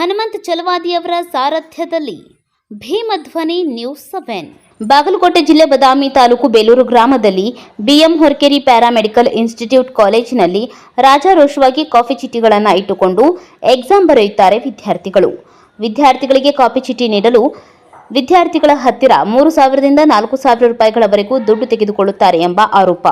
ಹನುಮಂತ್ ಚಲವಾದಿಯವರ ಸಾರಥ್ಯದಲ್ಲಿ ಭೀಮಧ್ವನಿ news seven. Bagalkot ಜಿಲ್ಲೆ ಬದಾಮಿ ತಾಲೂಕು ಬೇಲೂರು ಗ್ರಾಮದಲ್ಲಿ ಬಿಎಂ ಹೊರ್ಕೆರಿ ಪ್ಯಾರಾಮೆಡಿಕಲ್ ಇನ್ಸ್ಟಿಟ್ಯೂಟ್ ಕಾಲೇಜಿನಲ್ಲಿ ರಾಜಾರೋಷವಾಗಿ ಕಾಫಿ ಚೀಟಿಗಳನ್ನು ಇಟ್ಟುಕೊಂಡು ಎಕ್ಸಾಮ್ ಬರೆಯುತ್ತಾರೆ ವಿದ್ಯಾರ್ಥಿಗಳು. ವಿದ್ಯಾರ್ಥಿಗಳಿಗೆ ಕಾಫಿ ಚೀಟಿ ನೀಡಲು ವಿದ್ಯಾರ್ಥಿಗಳ ಹತ್ತಿರ ಮೂರು ಸಾವಿರದಿಂದ ನಾಲ್ಕು ಸಾವಿರ ರೂಪಾಯಿಗಳವರೆಗೂ ದುಡ್ಡು ತೆಗೆದುಕೊಳ್ಳುತ್ತಾರೆ ಎಂಬ ಆರೋಪ.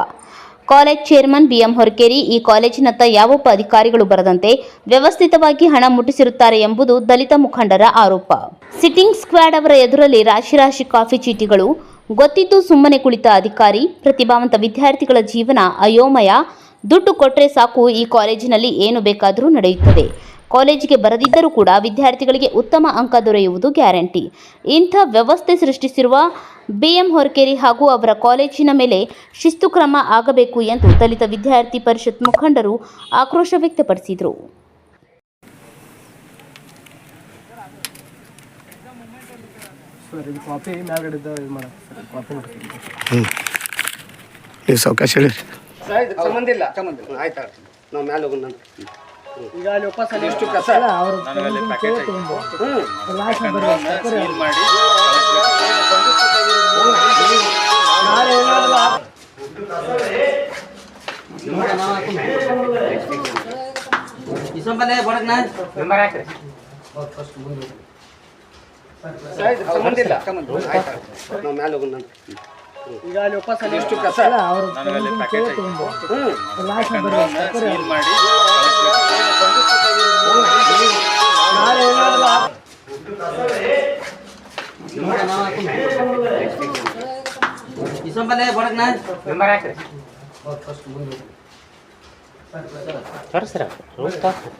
ಕಾಲೇಜ್ ಚೇರ್ಮನ್ ಬಿಎಂ ಹೊರಕೇರಿ, ಈ ಕಾಲೇಜಿನತ್ತ ಯಾವೊಬ್ಬ ಅಧಿಕಾರಿಗಳು ಬರದಂತೆ ವ್ಯವಸ್ಥಿತವಾಗಿ ಹಣ ಮುಟ್ಟಿಸಿರುತ್ತಾರೆ ಎಂಬುದು ದಲಿತ ಮುಖಂಡರ ಆರೋಪ. ಸಿಟ್ಟಿಂಗ್ ಸ್ಕ್ವಾಡ್ ಅವರ ಎದುರಲ್ಲಿ ರಾಶಿ ರಾಶಿ ಕಾಫಿ ಚೀಟಿಗಳು, ಗೊತ್ತಿದ್ದು ಸುಮ್ಮನೆ ಕುಳಿತ ಅಧಿಕಾರಿ, ಪ್ರತಿಭಾವಂತ ವಿದ್ಯಾರ್ಥಿಗಳ ಜೀವನ ಅಯೋಮಯ, ದುಡ್ಡು ಕೊಟ್ಟರೆ ಸಾಕು, ಈ ಕಾಲೇಜಿನಲ್ಲಿ ಏನು ಬೇಕಾದರೂ ನಡೆಯುತ್ತದೆ. ಕಾಲೇಜಿಗೆ ಬರದಿದ್ದರೂ ಕೂಡ ವಿದ್ಯಾರ್ಥಿಗಳಿಗೆ ಉತ್ತಮ ಅಂಕ ದೊರೆಯುವುದು ಗ್ಯಾರಂಟಿ. ಇಂಥ ವ್ಯವಸ್ಥೆ ಸೃಷ್ಟಿಸಿರುವ ಬಿಎಂ ಹೊರಕೇರಿ ಹಾಗೂ ಅವರ ಕಾಲೇಜಿನ ಮೇಲೆ ಶಿಸ್ತು ಕ್ರಮ ಆಗಬೇಕು ಎಂದು ದಲಿತ ವಿದ್ಯಾರ್ಥಿ ಪರಿಷತ್ ಮುಖಂಡರು ಆಕ್ರೋಶ ವ್ಯಕ್ತಪಡಿಸಿದರು. ಹೇಳಿ. ಸಂಬಂಧ ಇಲ್ಲ ಸಂಬಂಧ ಇಲ್ಲ. ಆಯ್ತು ನಾವು ಮ್ಯಾಲೆ ಹೋಗೋಣ ಈಗ ಅಲ್ಲಿ ವಾಪಸ್ ಅಲ್ಲಿ ಎಷ್ಟು ಕಸ. ನಾಳೆ ಸಂಬಂಧ ಇಲ್ಲ ಆಯ್ತು ಆಯ್ತು ನಾವು ಮ್ಯಾಲೆ ಹೋಗೋಣ ಈಗ ಅಲ್ಲಿ ಅಲ್ಲಿ ಎಷ್ಟು ಸರ್ ಬಡಗ್ನ ನಂಬರ್ ಹಾಕ್ರಿ. Sir sir